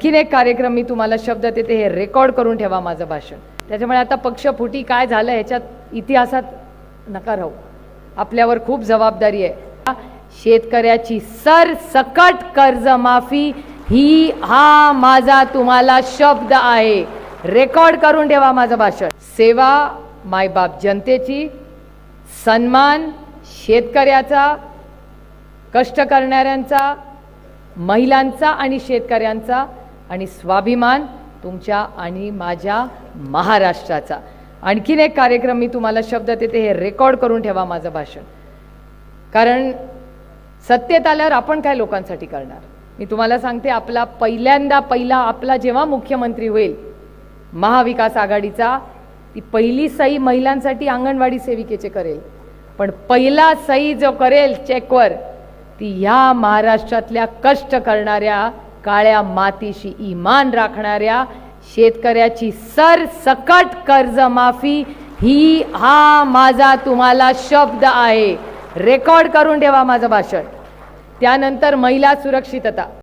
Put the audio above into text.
आणखीन एक कार्यक्रम मी तुम्हाला शब्द देते हे रेकॉर्ड करून ठेवा माझं भाषण. त्याच्यामुळे आता पक्षफुटी काय झालं ह्याच्यात इतिहासात नका राहू हो. आपल्यावर खूप जबाबदारी आहे. शेतकऱ्याची सरसकट कर्जमाफी ही हा माझा तुम्हाला शब्द आहे. रेकॉर्ड करून ठेवा माझं भाषण. सेवा मायबाप जनतेची सन्मान शेतकऱ्याचा कष्ट करणाऱ्यांचा महिलांचा आणि शेतकऱ्यांचा आणि स्वाभिमान तुमच्या आणि माझ्या महाराष्ट्राचा. आणखीन एक कार्यक्रम मी तुम्हाला शब्द देते हे रेकॉर्ड करून ठेवा माझं भाषण. कारण सत्तेत आल्यावर आपण काय लोकांसाठी करणार? मी तुम्हाला सांगते आपला पहिल्यांदा पहिला आपला जेव्हा मुख्यमंत्री होईल महाविकास आघाडीचा ती पहिली सही महिलांसाठी अंगणवाडी सेविकेचे करेल. पण पहिला सही जो करेल चेकवर ती ह्या महाराष्ट्रातल्या कष्ट करणाऱ्या काळ्या मातीशी इमान राखणाऱ्या शेतकऱ्याची सरसकट कर्जमाफी ही हा माझा तुम्हाला शब्द आहे. रेकॉर्ड करून ठेवा माझं भाषण. त्यानंतर महिला सुरक्षितता.